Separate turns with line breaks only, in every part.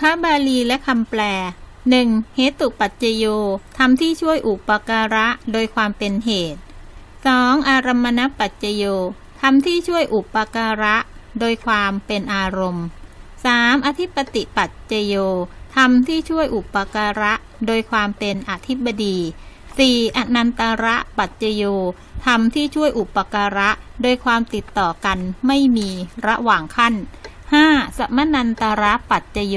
พระบาลีและคำแปล 1. เหตุปัจจโยทำที่ช่วยอุปการะโดยความเป็นเหตุ 2. อารมณปัจจโยทำที่ช่วยอุปการะโดยความเป็นอารมณ์ 3. อธิปติปัจจโยทำที่ช่วยอุปการะโดยความเป็นอธิบดี 4. อนันตระปัจจโยทำที่ช่วยอุปการะโดยความติดต่อกันไม่มีระหว่างขั้น 5. สมนันตระปัจจโย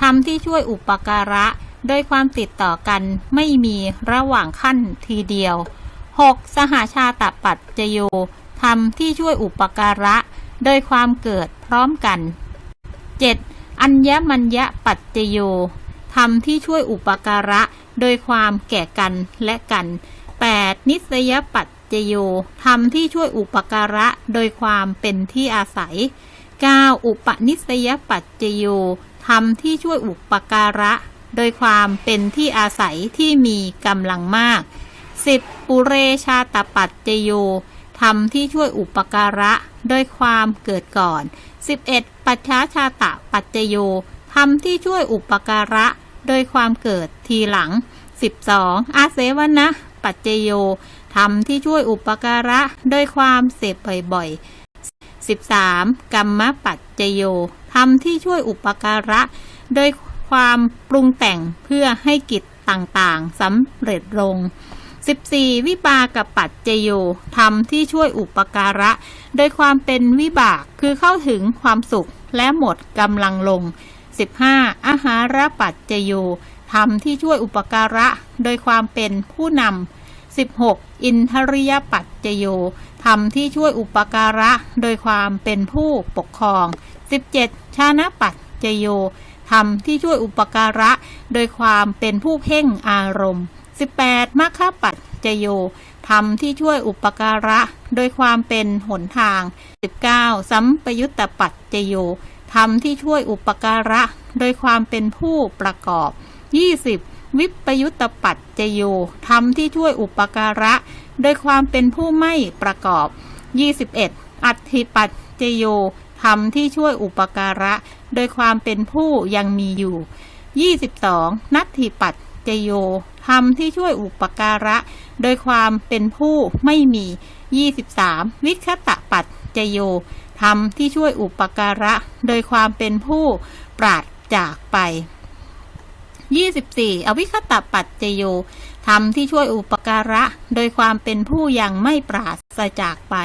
ทำที่ช่วยอุปการะ โดยความติดต่อกันไม่มีระหว่างขั้นทีเดียว 6. สหชาตปัจจโยทำที่ช่วยอุปการะ โดยความเกิดพร้อมกัน 7. อัญญมัญญปัจจโยทำที่ช่วยอุปการะ โดยความแก่กันและกัน 8. นิสยปัจจโยทำที่ช่วยอุปการะ โดยความเป็นที่อาศัย 9. อุปนิสยปัจจโยทำที่ช่วยอุปการะ โดยความเป็นที่อาศัยที่มีกำลังมาก 10. ปุเรชาตปัจจโยทำที่ช่วยอุปการะ โดยความเกิดก่อน 11. ปัจฉาชาตปัจจโยทำที่ช่วยอุปการะ โดยความเกิดทีหลัง 12. อาเสวนะปัจจโยทำที่ช่วยอุปการะ โดยความเสพบ่อยๆ 13. กรรมปัจจโยทำที่ช่วยอุปการะ โดยความปรุงแต่งเพื่อให้กิจต่างๆสำเร็จลง 14. วิบากกับปัจจโยทำที่ช่วยอุปการะ โดยความเป็นวิบากคือเข้าถึงความสุขและหมดกำลังลง 15. อาหารปัจจโยทำที่ช่วยอุปการะ โดยความเป็นผู้นำ 16. อินทริยปัจจโยทำที่ช่วยอุปการะโดยความเป็นผู้ปกครอง 17. ชานะปัจจโยทำที่ช่วยอุปการะโดยความเป็นผู้เพ่งอารมณ์ 18. มัคคปัจจโยทำที่ช่วยอุปการะโดยความเป็นหนทาง 19. สัมปยุตตปัจจโยทำที่ช่วยอุปการะโดยความเป็นผู้ประกอบ 20. วิปยุตตปัจจโยทำที่ช่วยอุปการะ โดยความเป็นผู้ไม่ประกอบ 21. อัตถิปัจจโยทำที่ช่วยอุปการะ โดยความเป็นผู้ยังมีอยู่ 22. นัตถิปัจจโยทำที่ช่วยอุปการะ โดยความเป็นผู้ไม่มี 23. วิคตะปัจจโยทำที่ช่วยอุปการะ โดยความเป็นผู้ปราดจากไป 24. อวิคตปัจจโยทำที่ช่วยอุปการะ โดยความเป็นผู้ยังไม่ปราศจากไป